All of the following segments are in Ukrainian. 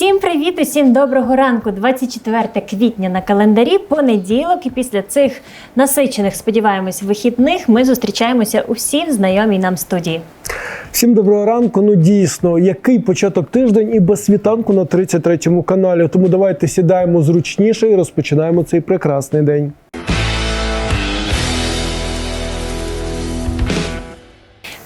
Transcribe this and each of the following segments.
Усім привіт, усім доброго ранку. 24 квітня на календарі, понеділок, і після цих насичених, сподіваємось, вихідних ми зустрічаємося усі в знайомій нам студії. Всім доброго ранку. Ну дійсно, який початок тиждень і без світанку на 33-му каналі. Тому давайте сідаємо зручніше і розпочинаємо цей прекрасний день.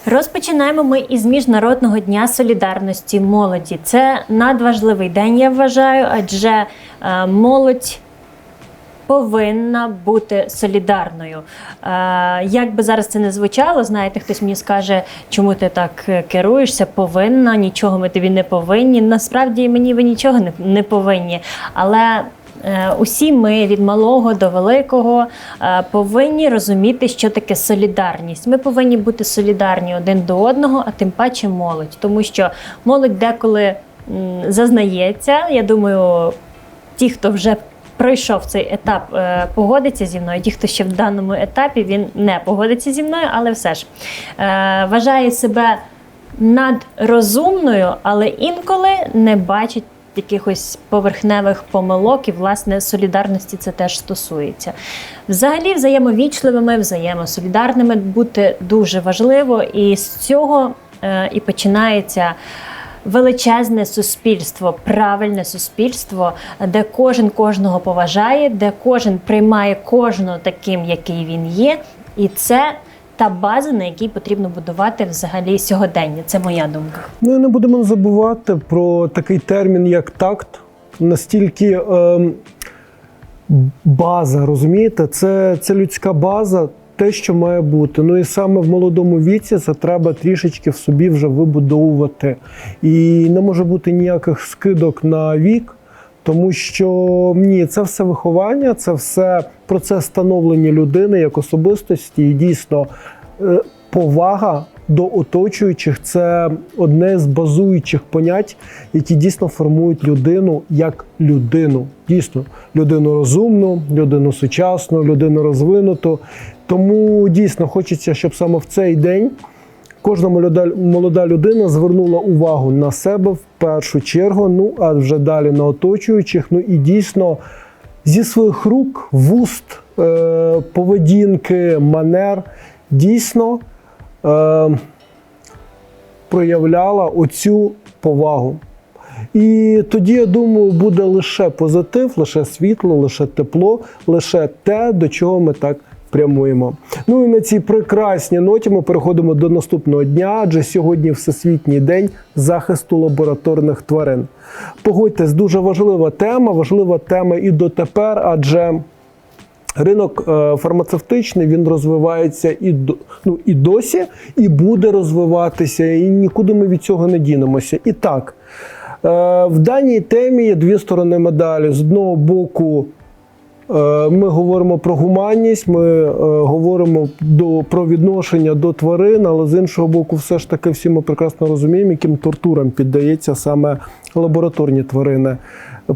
Розпочинаємо ми із Міжнародного дня солідарності молоді. Це надважливий день, я вважаю, адже е, молодь. Повинна бути солідарною. Е, як би зараз це не звучало, знаєте, хтось мені скаже, чому ти так е, керуєшся, повинна, нічого ми тобі не повинні. Насправді мені ви нічого не, повинні. Але усі ми від малого до великого е, повинні розуміти, що таке солідарність. Ми повинні бути солідарні один до одного, а тим паче молодь. Тому що молодь деколи зазнається. Я думаю, ті, хто вже пройшов цей етап, е, погодиться зі мною. Ті, хто ще в даному етапі, він не погодиться зі мною, але все ж е, вважає себе надрозумною, але інколи не бачить. Якихось поверхневих помилок і власне солідарності це теж стосується. Взагалі, взаємовічливими, взаємосолідарними бути дуже важливо, і з цього е, і починається величезне суспільство, правильне суспільство, де кожен кожного поважає, де кожен приймає кожного таким, який він є, і це. Та база, на якій потрібно будувати взагалі сьогодення. Це моя думка. Ну і не будемо забувати про такий термін, як такт. Настільки ем, база, розумієте, це, це людська база, те, що має бути. Ну і саме в молодому віці це треба трішечки в собі вже вибудовувати. І не може бути ніяких скидок на вік. Тому що ні, це все виховання, це все процес становлення людини як особистості. І дійсно е, повага до оточуючих це одне з базуючих понять, які дійсно формують людину як людину. Дійсно, людину розумну, людину сучасну, людину розвинуту. Тому дійсно хочеться, щоб саме в цей день. Кожна молода, людина звернула увагу на себе в першу чергу, ну а вже далі на оточуючих. Ну і дійсно зі своїх рук, вуст, е, поведінки, манер дійсно е, проявляла оцю повагу. І тоді, я думаю, буде лише позитив, лише світло, лише тепло, лише те, до чого ми так прямуємо. Ну і на цій прекрасній ноті ми переходимо до наступного дня, адже сьогодні Всесвітній день захисту лабораторних тварин. Погодьтесь, дуже важлива тема, важлива тема і дотепер, адже. Ринок е, фармацевтичний він розвивається і ну, і досі, і буде розвиватися, і нікуди ми від цього не дінемося. І так, е, в даній темі є дві сторони медалі. З одного боку, ми говоримо про гуманність, ми е, говоримо до, про відношення до тварин, але з іншого боку, все ж таки всі ми прекрасно розуміємо, яким тортурам піддається саме лабораторні тварини.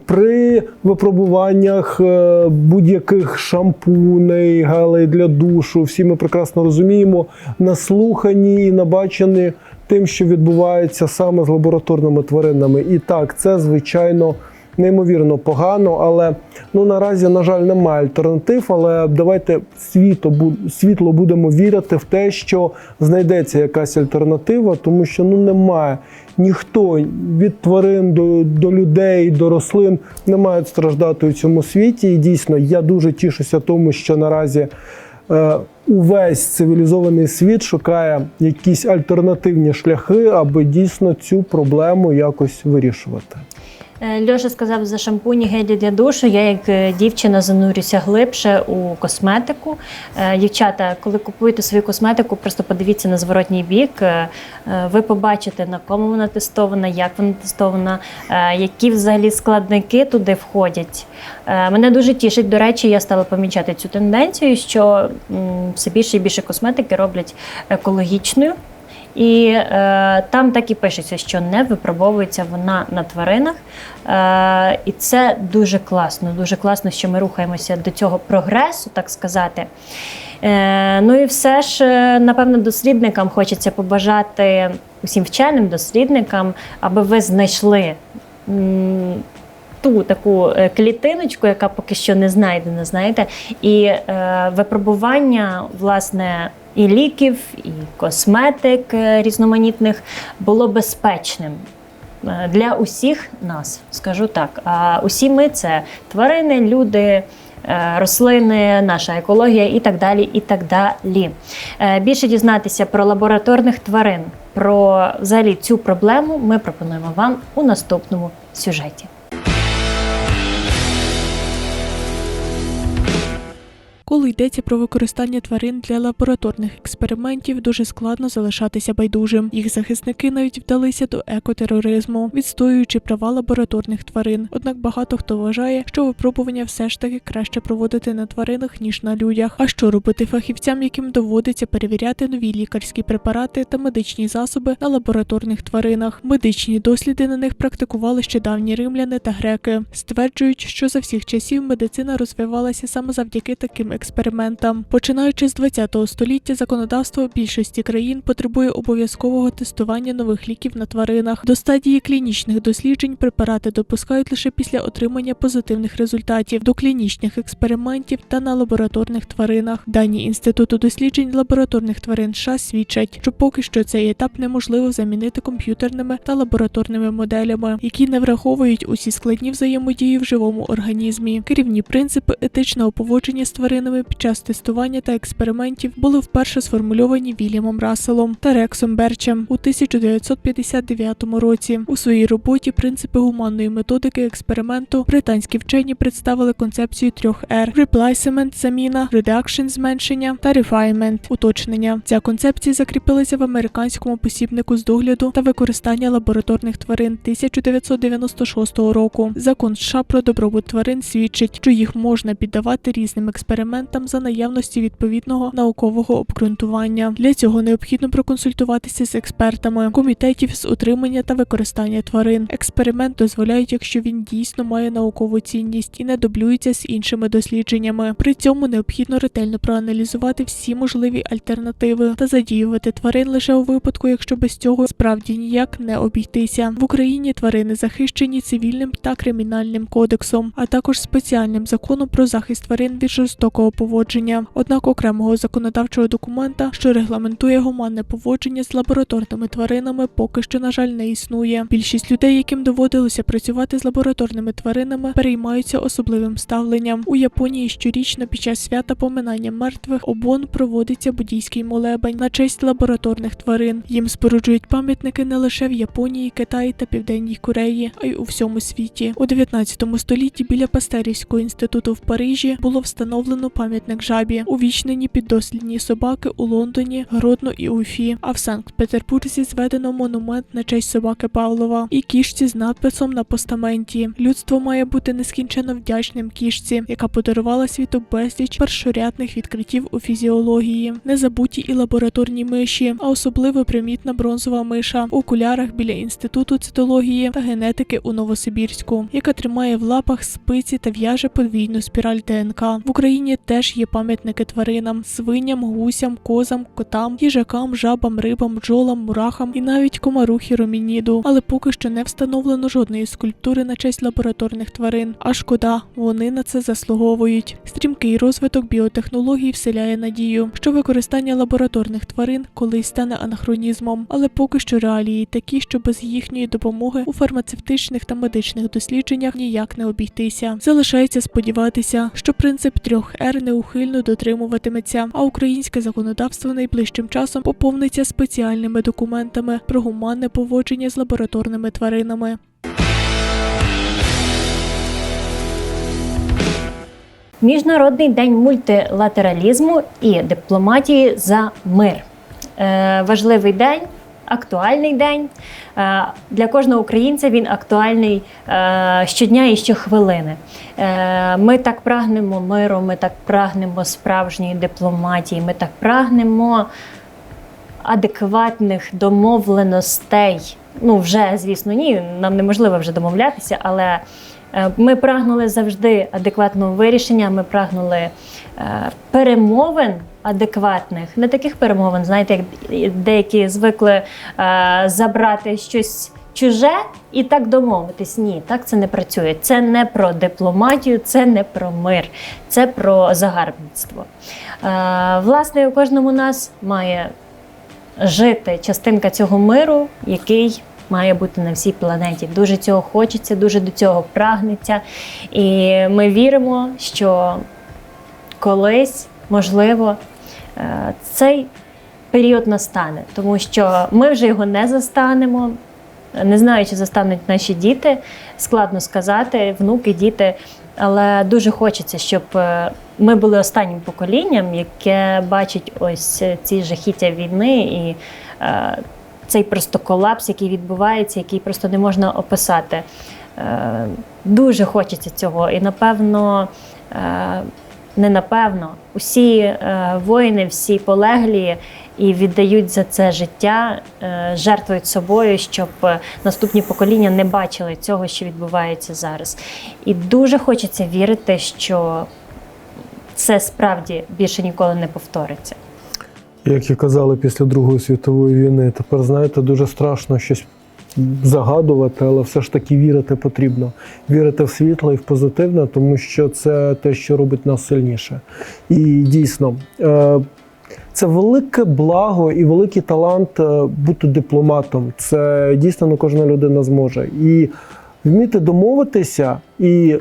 При випробуваннях е, будь-яких шампуней, гелей для душу, всі ми прекрасно розуміємо, наслухані і набачені тим, що відбувається саме з лабораторними тваринами. І так, це звичайно неймовірно погано, але ну наразі, на жаль, немає альтернатив. Але давайте світло, світло будемо вірити в те, що знайдеться якась альтернатива, тому що ну немає. Ніхто від тварин до, до людей, до рослин не мають страждати у цьому світі. І дійсно, я дуже тішуся тому, що наразі е, увесь цивілізований світ шукає якісь альтернативні шляхи, аби дійсно цю проблему якось вирішувати. Е, Льоша сказав за шампуні гелі для душу. Я як е, дівчина занурюся глибше у косметику. Е, Дівчата, коли купуєте свою косметику, просто подивіться на зворотній бік. Ви побачите, на кому вона тестована, як вона тестована, які взагалі складники туди входять. Мене дуже тішить. До речі, я стала помічати цю тенденцію, що все більше і більше косметики роблять екологічною. І е, там так і пишеться, що не випробовується вона на тваринах. Е, і це дуже класно. Дуже класно, що ми рухаємося до цього прогресу, так сказати. Е, ну і все ж, е, напевно, дослідникам хочеться побажати усім вченим дослідникам, аби ви знайшли ту таку е, клітиночку, яка поки що не знайдена, знаєте, і е, випробування власне. І ліків, і косметик е, різноманітних було безпечним е, для усіх нас, скажу так. А усі ми це тварини, люди, е, рослини, наша екологія і так далі. І так далі. Більше дізнатися про лабораторних тварин, про взагалі цю проблему ми пропонуємо вам у наступному сюжеті. Коли йдеться про використання тварин для лабораторних експериментів, дуже складно залишатися байдужим. Їх захисники навіть вдалися до екотероризму, відстоюючи права лабораторних тварин. Однак багато хто вважає, що випробування все ж таки краще проводити на тваринах ніж на людях. А що робити фахівцям, яким доводиться перевіряти нові лікарські препарати та медичні засоби на лабораторних тваринах? Медичні досліди на них практикували ще давні римляни та греки. Стверджують, що за всіх часів медицина розвивалася саме завдяки таким експериментам. Починаючи з 20 століття, законодавство більшості країн потребує обов'язкового тестування нових ліків на тваринах. До стадії клінічних досліджень препарати допускають лише після отримання позитивних результатів до клінічних експериментів та на лабораторних тваринах. Дані інституту досліджень лабораторних тварин США свідчать, що поки що цей етап неможливо замінити комп'ютерними та лабораторними моделями, які не враховують усі складні взаємодії в живому організмі. Керівні принципи етичного поводження з тваринами під час тестування та експериментів були вперше сформульовані Вільямом Расселом та Рексом Берчем у 1959 році. У своїй роботі принципи гуманної методики експерименту британські вчені представили концепцію трьох R – replacement – заміна, reduction – зменшення та refinement – уточнення. Ця концепція закріпилася в американському посібнику з догляду та використання лабораторних тварин 1996 року. Закон США про добробут тварин свідчить, що їх можна піддавати різним експериментам за наявності відповідного наукового обґрунтування. Для цього необхідно проконсультуватися з експертами комітетів з утримання та використання тварин. Експеримент дозволяють, якщо він дійсно має наукову цінність і не дублюється з іншими дослідженнями. При цьому необхідно ретельно проаналізувати всі можливі альтернативи та задіювати тварин лише у випадку, якщо без цього справді ніяк не обійтися. В Україні тварини захищені цивільним та кримінальним кодексом, а також спеціальним законом про захист тварин від жорстокого поводження. Однак окремого законодавчого документа, що регламентує гуманне поводження з лабораторними тваринами, поки що на жаль не існує. Більшість людей, яким доводилося працювати з лабораторними тваринами, переймаються особливим ставленням. У Японії щорічно під час свята поминання мертвих обон проводиться буддійський молебень на честь лабораторних тварин. Їм споруджують пам'ятники не лише в Японії, Китаї та Південній Кореї, а й у всьому світі. У 19 столітті біля Пастерівського інституту в Парижі було встановлено пам'ятник жабі, увічнені піддослідні собаки у Лондоні, Гродно і Уфі. А в Санкт-Петербурзі зведено монумент на честь собаки Павлова і кішці з надписом на постаменті. Людство має бути нескінченно вдячним кішці, яка подарувала світу безліч першорядних відкриттів у фізіології. Не забуті і лабораторні миші, а особливо примітна бронзова миша в окулярах біля інституту цитології та генетики у Новосибірську, яка тримає в лапах спиці та в'яже подвійну спіраль ДНК. В Україні теж є пам'ятники тваринам: свиням, гусям, козам, котам, їжакам, жабам, рибам, бджолам, мурахам і навіть комарухі ромініду. Але поки що не встановлено жодної скульптури на честь лабораторних тварин. А шкода, вони на це заслуговують. Стрімкий розвиток біотехнологій вселяє надію, що використання лабораторних тварин колись стане анахронізмом, але поки що реалії такі, що без їхньої допомоги у фармацевтичних та медичних дослідженнях ніяк не обійтися. Залишається сподіватися, що принцип трьох Р неухильно дотримуватиметься, а українське законодавство найближчим часом поповниться спеціальними документами про гуманне поводження з лабораторними тваринами. Міжнародний день мультилатералізму і дипломатії за мир. Е, важливий день, актуальний день. Е, для кожного українця він актуальний е, щодня і щохвилини. Е, ми так прагнемо миру, ми так прагнемо справжньої дипломатії, ми так прагнемо адекватних домовленостей. Ну, вже, звісно, ні, нам неможливо вже домовлятися, але е, ми прагнули завжди адекватного вирішення. Ми прагнули е, перемовин адекватних, не таких перемовин, знаєте, як деякі звикли е, забрати щось чуже і так домовитись. Ні, так це не працює. Це не про дипломатію, це не про мир, це про загарбництво. Е, власне, у кожному нас має жити частинка цього миру, який має бути на всій планеті. Дуже цього хочеться, дуже до цього прагнеться. І ми віримо, що колись, можливо, е, цей період настане, тому що ми вже його не застанемо. Не знаю, чи застануть наші діти, складно сказати, внуки, діти. Але дуже хочеться, щоб е, ми були останнім поколінням, яке бачить ось ці жахіття війни і е, цей просто колапс, який відбувається, який просто не можна описати. Е, дуже хочеться цього. І напевно, е, не напевно, усі е, воїни, всі полеглі і віддають за це життя, е, жертвують собою, щоб е, наступні покоління не бачили цього, що відбувається зараз. І дуже хочеться вірити, що це справді більше ніколи не повториться. Як і казали після Другої світової війни, тепер знаєте, дуже страшно щось загадувати, але все ж таки вірити потрібно. Вірити в світло і в позитивне, тому що це те, що робить нас сильніше. І дійсно. Це велике благо і великий талант е, бути дипломатом. Це дійсно не кожна людина зможе. І вміти домовитися і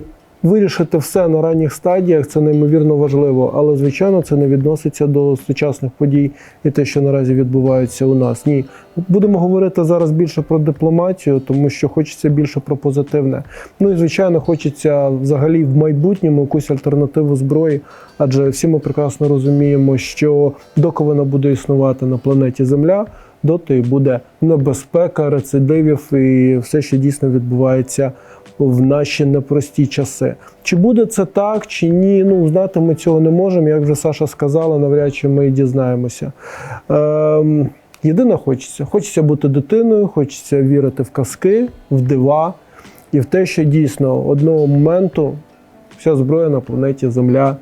вирішити все на ранніх стадіях це неймовірно важливо. Але звичайно, це не відноситься до сучасних подій і те, що наразі відбувається у нас. Ні, будемо говорити зараз більше про дипломатію, тому що хочеться більше про позитивне. Ну і звичайно, хочеться взагалі в майбутньому якусь альтернативу зброї, адже всі ми прекрасно розуміємо, що доки вона буде існувати на планеті Земля. Доти буде небезпека, рецидивів і все, що дійсно відбувається в наші непрості часи. Чи буде це так, чи ні? Ну знати ми цього не можемо. Як вже Саша сказала, навряд чи ми дізнаємося. Ем, єдине хочеться. Хочеться бути дитиною, хочеться вірити в казки, в дива і в те, що дійсно одного моменту вся зброя на планеті Земля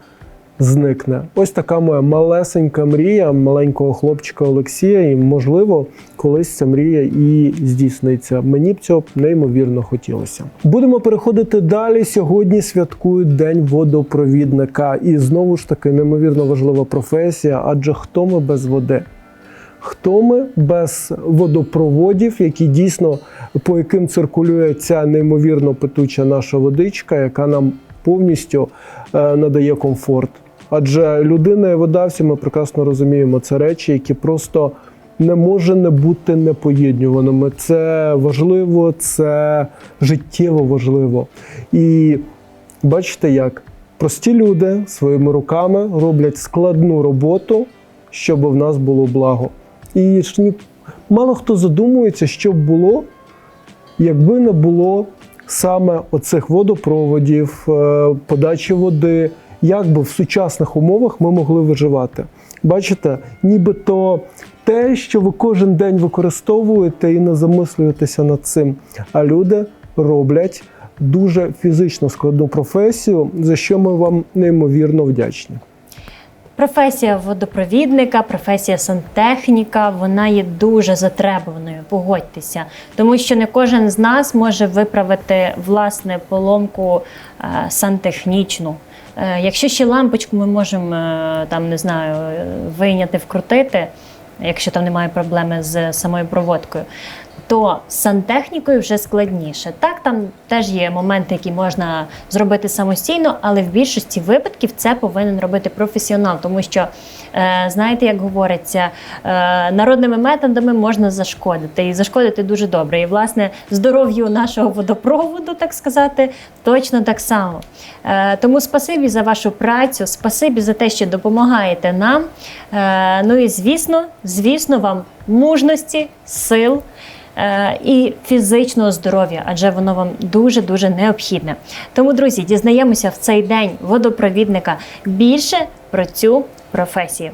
зникне. Ось така моя малесенька мрія маленького хлопчика Олексія, і можливо, колись ця мрія і здійсниться. Мені б цього неймовірно хотілося. Будемо переходити далі. Сьогодні святкують День водопровідника, і знову ж таки неймовірно важлива професія, адже хто ми без води? Хто ми без водопроводів, які дійсно по яким циркулює ця неймовірно петуча наша водичка, яка нам повністю е, надає комфорт. Адже людина і вода, всі ми прекрасно розуміємо, це речі, які просто не може не бути непоєднюваними. Це важливо, це життєво важливо. І бачите, як прості люди своїми руками роблять складну роботу, щоб в нас було благо. І мало хто задумується, що б було, якби не було саме оцих водопроводів, е, подачі води, як би в сучасних умовах ми могли виживати. Бачите, нібито те, що ви кожен день використовуєте і не замислюєтеся над цим. А люди роблять дуже фізично складну професію, за що ми вам неймовірно вдячні. Професія водопровідника, професія сантехніка, вона є дуже затребуваною, погодьтеся, тому що не кожен з нас може виправити власне поломку е, сантехнічну. Е, якщо ще лампочку ми можемо е, там не знаю е, вийняти, вкрутити, якщо там немає проблеми з самою проводкою. То з сантехнікою вже складніше. Так, там теж є моменти, які можна зробити самостійно, але в більшості випадків це повинен робити професіонал, тому що, е, знаєте, як говориться, е, народними методами можна зашкодити і зашкодити дуже добре. І, власне, здоров'ю нашого водопроводу, так сказати, точно так само. Е, тому спасибі за вашу працю, спасибі за те, що допомагаєте нам. Ну і звісно, звісно, вам мужності, сил і фізичного здоров'я, адже воно вам дуже дуже необхідне. Тому, друзі, дізнаємося в цей день водопровідника більше про цю професію.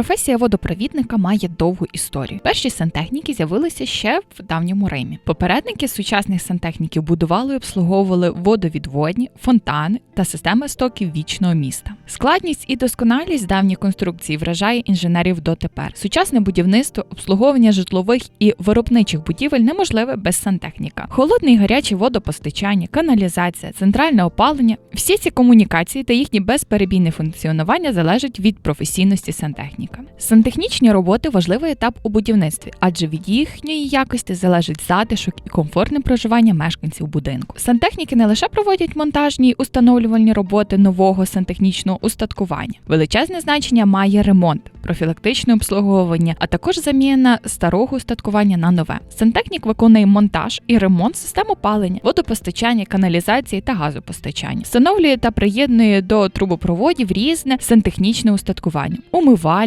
Професія водопровідника має довгу історію. Перші сантехніки з'явилися ще в давньому Римі. Попередники сучасних сантехніків будували і обслуговували водовідводні, фонтани та системи стоків вічного міста. Складність і досконалість давніх конструкцій вражає інженерів дотепер. Сучасне будівництво, обслуговування житлових і виробничих будівель неможливе без сантехніка. Холодне і гаряче водопостачання, каналізація, центральне опалення всі ці комунікації та їхнє безперебійне функціонування залежать від професійності сантехніка. Сантехнічні роботи важливий етап у будівництві, адже від їхньої якості залежить затишок і комфортне проживання мешканців будинку. Сантехніки не лише проводять монтажні й установлювальні роботи нового сантехнічного устаткування. Величезне значення має ремонт, профілактичне обслуговування, а також заміна старого устаткування на нове. Сантехнік виконує монтаж і ремонт систем опалення, водопостачання, каналізації та газопостачання, встановлює та приєднує до трубопроводів різне сантехнічне устаткування,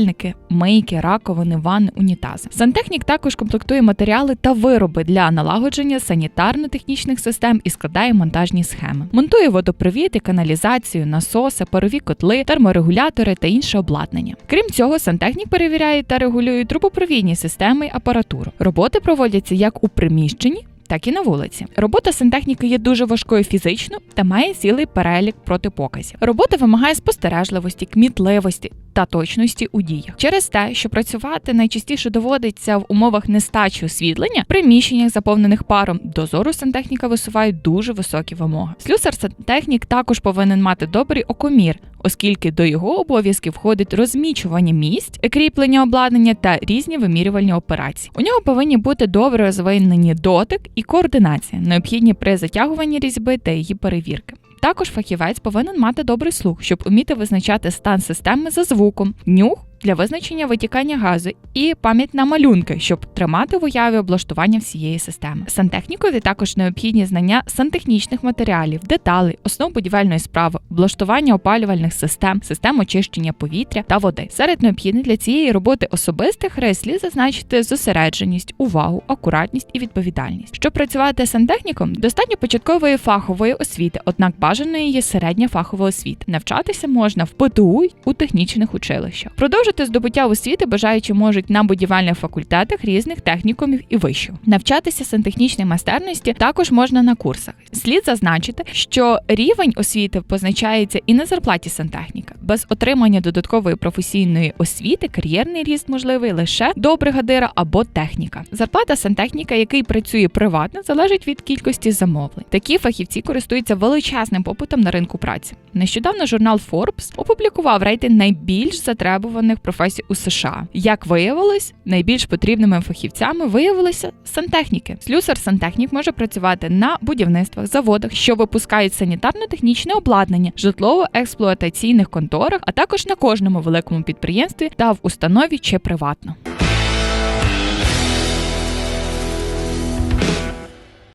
умивальники, мийки, раковини, ванни, унітази. Сантехнік також комплектує матеріали та вироби для налагодження санітарно-технічних систем і складає монтажні схеми. Монтує водопровід і каналізацію, насоси, парові котли, терморегулятори та інше обладнання. Крім цього, сантехнік перевіряє та регулює трубопровідні системи й апаратуру. Роботи проводяться як у приміщенні. Так і на вулиці. Робота сантехніки є дуже важкою фізично та має цілий перелік протипоказів. Робота вимагає спостережливості, кмітливості та точності у діях. Через те, що працювати найчастіше доводиться в умовах нестачі освітлення, приміщеннях, заповнених паром, до зору сантехніка висуває дуже високі вимоги. Слюсар сантехнік також повинен мати добрий окомір, оскільки до його обов'язків входить розмічування місць, кріплення обладнання та різні вимірювальні операції. У нього повинні бути добре розвинені дотик і координація, необхідні при затягуванні різьби та її перевірки. Також фахівець повинен мати добрий слух, щоб уміти визначати стан системи за звуком, нюх для визначення витікання газу і пам'ять на малюнки, щоб тримати в уяві облаштування всієї системи. Сантехнікові також необхідні знання сантехнічних матеріалів, деталей, основ будівельної справи, облаштування опалювальних систем, систем очищення повітря та води. Серед необхідних для цієї роботи особистих рис слід зазначити зосередженість, увагу, акуратність і відповідальність. Щоб працювати сантехніком, достатньо початкової фахової освіти, однак бажаною є середня фахова освіта. Навчатися можна в ПТУ у технічних училищах. Продовжити здобуття освіти бажаючі можуть на будівельних факультетах різних технікумів і вишів. Навчатися сантехнічній майстерності також можна на курсах. Слід зазначити, що рівень освіти позначається і на зарплаті сантехніка. Без отримання додаткової професійної освіти кар'єрний ріст можливий лише до бригадира або техніка. Зарплата сантехніка, який працює приватно, залежить від кількості замовлень. Такі фахівці користуються величезним попитом на ринку праці. Нещодавно журнал Forbes опублікував рейтинг найбільш затребуваних професій у США. Як виявилось, найбільш потрібними фахівцями виявилися сантехніки. Слюсар сантехнік може працювати на будівництвах, заводах, що випускають санітарно-технічне обладнання, житлово-експлуатаційних конторах, а також на кожному великому підприємстві та в установі чи приватно.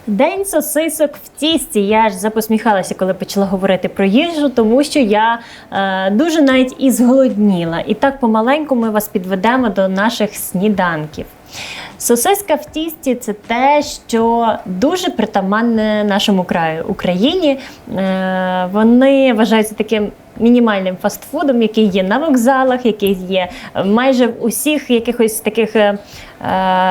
День сосисок в тісті. Я ж запосміхалася, коли почала говорити про їжу, тому що я е, дуже навіть і зголодніла. І так помаленьку ми вас підведемо до наших сніданків. Сосиска в тісті це те, що дуже притаманне нашому краю Україні. Е, вони вважаються таким мінімальним фастфудом, який є на вокзалах, який є майже в усіх якихось таких е,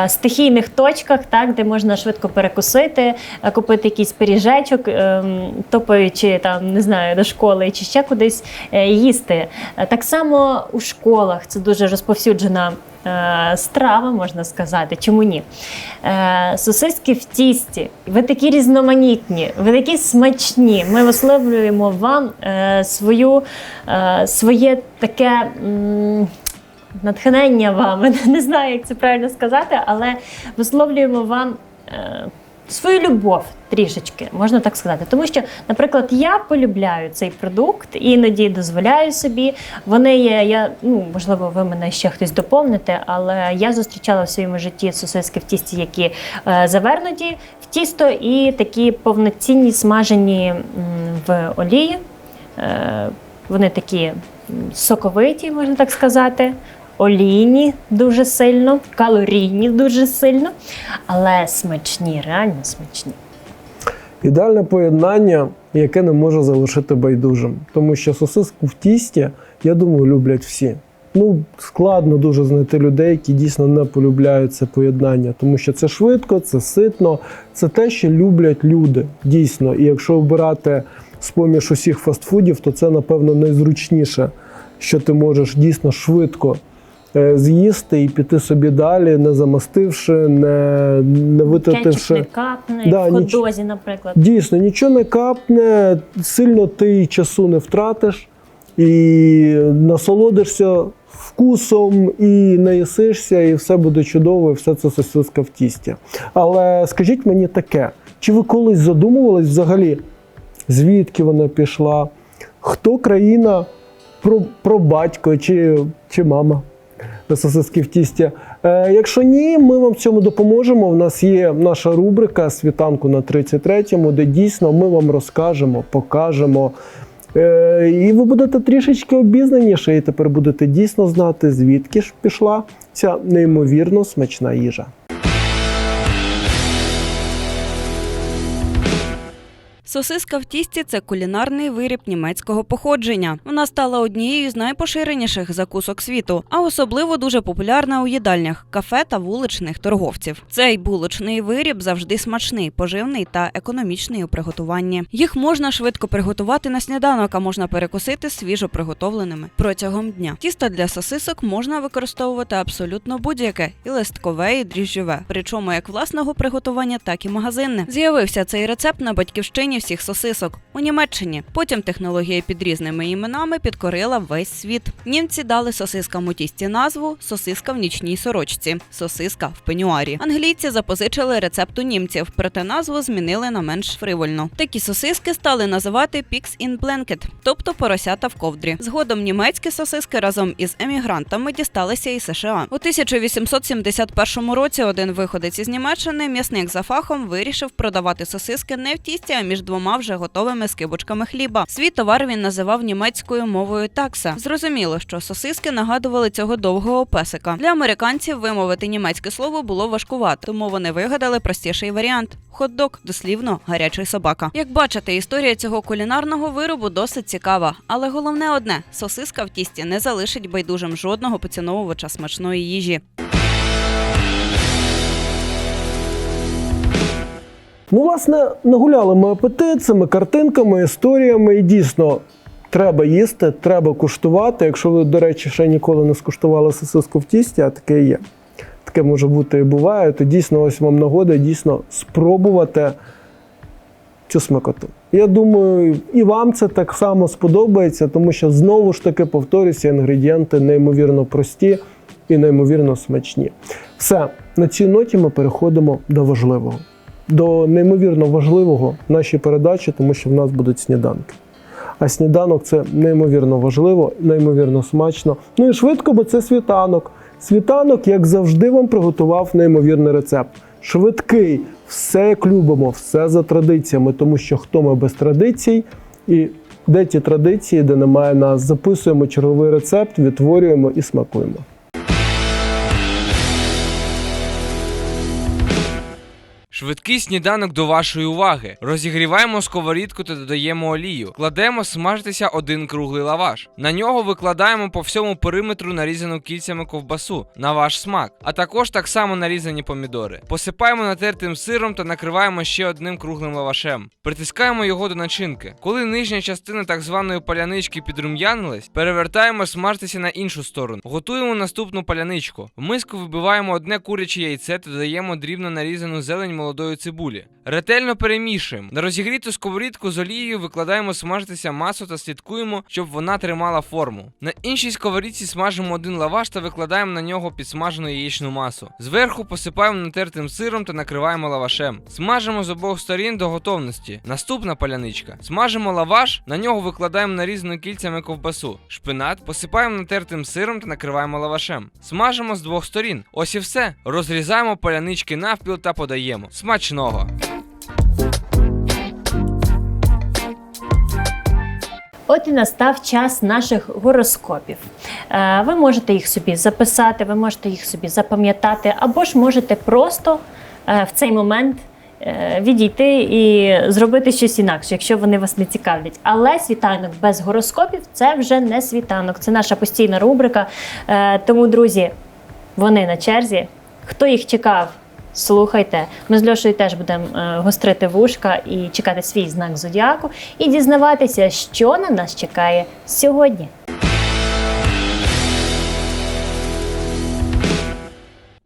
стихійних точках, так, де можна швидко перекусити, е, купити якийсь пиріжечок, е, топаючи там, не знаю, до школи чи ще кудись е, їсти. Е, Так само у школах це дуже розповсюджена е, страва, можна сказати. Чому ні? Е, Сосиски в тісті. Ви такі різноманітні, ви такі смачні. Ми висловлюємо вам е, свою, е, своє таке. Натхнення вами, не знаю, як це правильно сказати, але висловлюємо вам е, свою любов трішечки, можна так сказати. Тому що, наприклад, я полюбляю цей продукт, іноді дозволяю собі. Вони є, я, ну, можливо, ви мене ще хтось доповните, але я зустрічала в своєму житті сосиски в тісті, які е, завернуті в тісто, і такі повноцінні смажені м, в олії. Е, вони такі соковиті, можна так сказати. Олійні дуже сильно, калорійні дуже сильно, але смачні, реально смачні. Ідеальне поєднання, яке не може залишити байдужим. Тому що сосиску в тісті, я думаю, люблять всі. ну складно дуже знайти людей, які дійсно не полюбляють це поєднання, тому що це швидко, це ситно, це те, що люблять люди. Дійсно. І якщо обирати з-поміж усіх фастфудів, то це напевно найзручніше, що ти можеш дійсно швидко з'їсти і піти собі далі, не замастивши, не, не витративши. не капне, Да, в ніч- наприклад. Дійсно, нічого не капне, сильно ти часу не втратиш і насолодишся вкусом, і наїсишся, і все буде чудово, і все це сосиска в тісті. Але скажіть мені таке: чи ви колись задумувались взагалі, звідки вона пішла? Хто країна про, про батько чи, чи мама? Сосиски в тісті. Е, якщо ні, ми вам в цьому допоможемо. У нас є наша рубрика світанку на 33-му, де дійсно ми вам розкажемо, покажемо. Е, і ви будете трішечки обізнаніше, і тепер будете дійсно знати, звідки ж пішла ця неймовірно смачна їжа. Сосиска в тісті це кулінарний виріб німецького походження. Вона стала однією з найпоширеніших закусок світу, а особливо дуже популярна у їдальнях, кафе та вуличних торговців. Цей булочний виріб завжди смачний, поживний та економічний у приготуванні. Їх можна швидко приготувати на сніданок, а можна перекусити свіжо приготовленими протягом дня. Тісто для сосисок можна використовувати абсолютно будь-яке і листкове, і дріжджове, причому як власного приготування, так і магазинне. З'явився цей рецепт на батьківщині всіх сосисок у Німеччині. Потім технологія під різними іменами підкорила весь світ. Німці дали сосискам у тісті назву сосиска в нічній сорочці, сосиска в пенюарі. Англійці запозичили рецепт у німців, проте назву змінили на менш фривольно. Такі сосиски стали називати pigs in blanket, тобто поросята в ковдрі. Згодом німецькі сосиски разом із емігрантами дісталися і США. У 1871 році один виходець із Німеччини, м'ясник за фахом, вирішив продавати сосиски не в тісті, а між двома вже готовими скибочками хліба. Свій товар він називав німецькою мовою такса. Зрозуміло, що сосиски нагадували цього довгого песика. Для американців вимовити німецьке слово було важкувато, тому вони вигадали простіший варіант. Хот-дог, дослівно гарячий собака. Як бачите, історія цього кулінарного виробу досить цікава, але головне одне: сосиска в тісті не залишить байдужим жодного поціновувача смачної їжі. Ну, власне, нагуляли ми апетит цими картинками, історіями, і дійсно. Треба їсти, треба куштувати. Якщо ви, до речі, ще ніколи не скуштували сосиску в тісті, а таке є. Таке може бути і буває, то дійсно ось вам нагода дійсно спробувати цю смакоту. Я думаю, і вам це так само сподобається, тому що знову ж таки повторюся, інгредієнти неймовірно прості і неймовірно смачні. Все, на цій ноті ми переходимо до важливого. До неймовірно важливого нашій передачі, тому що в нас будуть сніданки. А сніданок це неймовірно важливо, неймовірно смачно. Ну і швидко, бо це світанок. Світанок, як завжди, вам приготував неймовірний рецепт. Швидкий, все як любимо, все за традиціями, тому що хто ми без традицій, і де ті традиції, де немає нас, записуємо черговий рецепт, відтворюємо і смакуємо. Швидкий сніданок до вашої уваги. Розігріваємо сковорідку та додаємо олію. Кладемо смажитися один круглий лаваш. На нього викладаємо по всьому периметру нарізану кільцями ковбасу на ваш смак, а також так само нарізані помідори. Посипаємо натертим сиром та накриваємо ще одним круглим лавашем. Притискаємо його до начинки. Коли нижня частина так званої палянички підрум'янилась, перевертаємо смажитися на іншу сторону. Готуємо наступну паляничку. В миску вибиваємо одне куряче яйце та додаємо дрібно нарізану зелень молодої цибулі. Ретельно перемішуємо. На розігріту сковорідку з олією викладаємо смажитися масу та слідкуємо, щоб вона тримала форму. На іншій сковорідці смажимо один лаваш та викладаємо на нього підсмажену яєчну масу. Зверху посипаємо натертим сиром та накриваємо лавашем. Смажимо з обох сторін до готовності. Наступна паляничка. Смажимо лаваш, на нього викладаємо нарізану кільцями ковбасу. Шпинат посипаємо натертим сиром та накриваємо лавашем. Смажимо з двох сторін. Ось і все. Розрізаємо палянички навпіл та подаємо. Смачного! От і настав час наших гороскопів. Е, Ви можете їх собі записати, ви можете їх собі запам'ятати, або ж можете просто е, в цей момент е, відійти і зробити щось інакше, якщо вони вас не цікавлять. Але світанок без гороскопів це вже не світанок. Це наша постійна рубрика. Тому, друзі, вони на черзі. Хто їх чекав? Слухайте, ми з Льошею теж будемо е, гострити вушка і чекати свій знак зодіаку і дізнаватися, що на нас чекає сьогодні.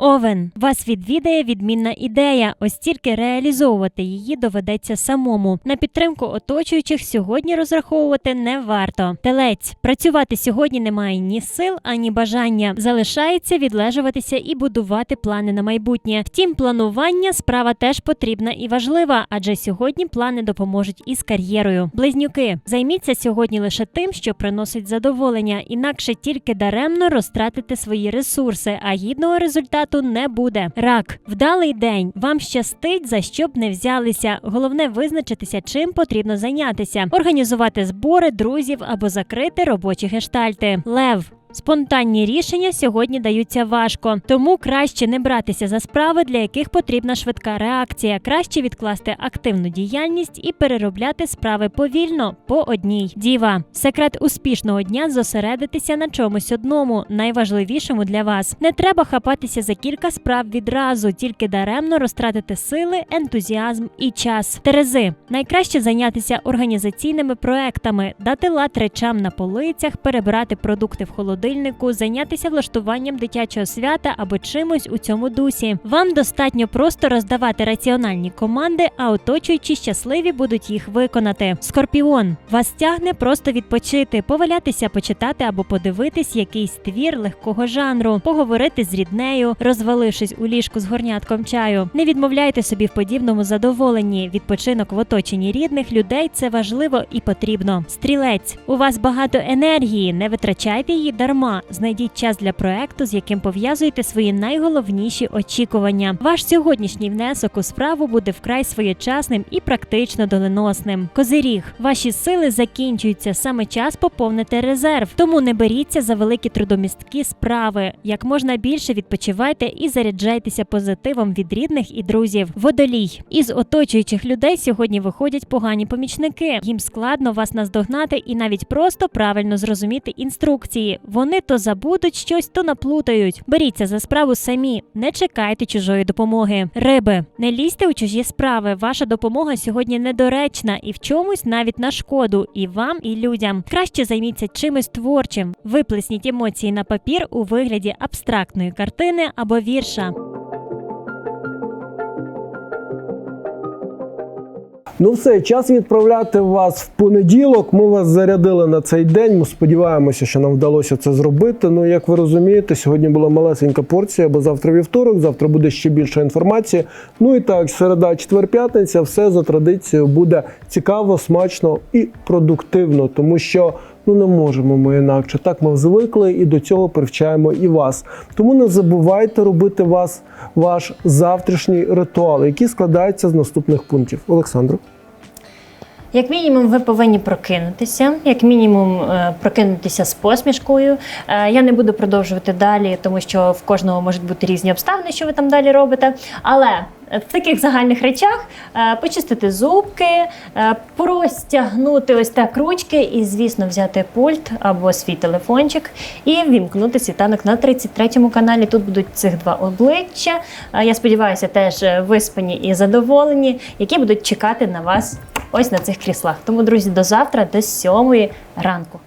Овен вас відвідає відмінна ідея. Ось тільки реалізовувати її доведеться самому. На підтримку оточуючих сьогодні розраховувати не варто. Телець працювати сьогодні немає ні сил, ані бажання. Залишається відлежуватися і будувати плани на майбутнє. Втім, планування справа теж потрібна і важлива, адже сьогодні плани допоможуть із кар'єрою. Близнюки займіться сьогодні лише тим, що приносить задоволення, інакше тільки даремно розтратите свої ресурси, а гідного результату не буде. Рак, вдалий день. Вам щастить, за що б не взялися. Головне визначитися, чим потрібно зайнятися, організувати збори друзів або закрити робочі гештальти. Лев. Спонтанні рішення сьогодні даються важко, тому краще не братися за справи, для яких потрібна швидка реакція. Краще відкласти активну діяльність і переробляти справи повільно по одній. Діва, секрет успішного дня зосередитися на чомусь одному, найважливішому для вас. Не треба хапатися за кілька справ відразу, тільки даремно розтратити сили, ентузіазм і час. Терези найкраще зайнятися організаційними проектами, дати лад речам на полицях, перебирати продукти в холодильнику, зайнятися влаштуванням дитячого свята або чимось у цьому дусі. Вам достатньо просто роздавати раціональні команди, а оточуючі щасливі будуть їх виконати. Скорпіон вас тягне просто відпочити, повалятися, почитати або подивитись якийсь твір легкого жанру, поговорити з ріднею, розвалившись у ліжку з горнятком чаю. Не відмовляйте собі в подібному задоволенні. Відпочинок в оточенні рідних людей це важливо і потрібно. Стрілець, у вас багато енергії, не витрачайте її дарма. Знайдіть час для проекту, з яким пов'язуєте свої найголовніші очікування. Ваш сьогоднішній внесок у справу буде вкрай своєчасним і практично доленосним. Козиріг, ваші сили закінчуються саме час поповнити резерв, тому не беріться за великі трудомісткі справи. Як можна більше відпочивайте і заряджайтеся позитивом від рідних і друзів. Водолій із оточуючих людей сьогодні виходять погані помічники. Їм складно вас наздогнати і навіть просто правильно зрозуміти інструкції. То забудуть щось, то наплутають. Беріться за справу самі, не чекайте чужої допомоги. Риби, не лізьте у чужі справи. Ваша допомога сьогодні недоречна і в чомусь навіть на шкоду і вам, і людям. Краще займіться чимось творчим. Виплесніть емоції на папір у вигляді абстрактної картини або вірша. Ну все, час відправляти вас в понеділок. Ми вас зарядили на цей день. Ми сподіваємося, що нам вдалося це зробити. Ну, як ви розумієте, сьогодні була малесенька порція, бо завтра вівторок, завтра буде ще більше інформації. Ну і так, середа, четвер, п'ятниця, все за традицією буде цікаво, смачно і продуктивно, тому що. Ну, не можемо ми інакше. Так ми звикли і до цього привчаємо і вас. Тому не забувайте робити вас ваш завтрашній ритуал, який складається з наступних пунктів. Олександр. Як мінімум, ви повинні прокинутися, як мінімум, е, прокинутися з посмішкою. Е, Я не буду продовжувати далі, тому що в кожного можуть бути різні обставини, що ви там далі робите. Але в таких загальних речах е, почистити зубки, е, простягнути ось так ручки і, звісно, взяти пульт або свій телефончик і ввімкнути світанок на 33-му каналі. Тут будуть цих два обличчя. Е, Я сподіваюся, теж е, виспані і задоволені, які будуть чекати на вас ось на цих кріслах. Тому, друзі, до завтра, до 7 ранку.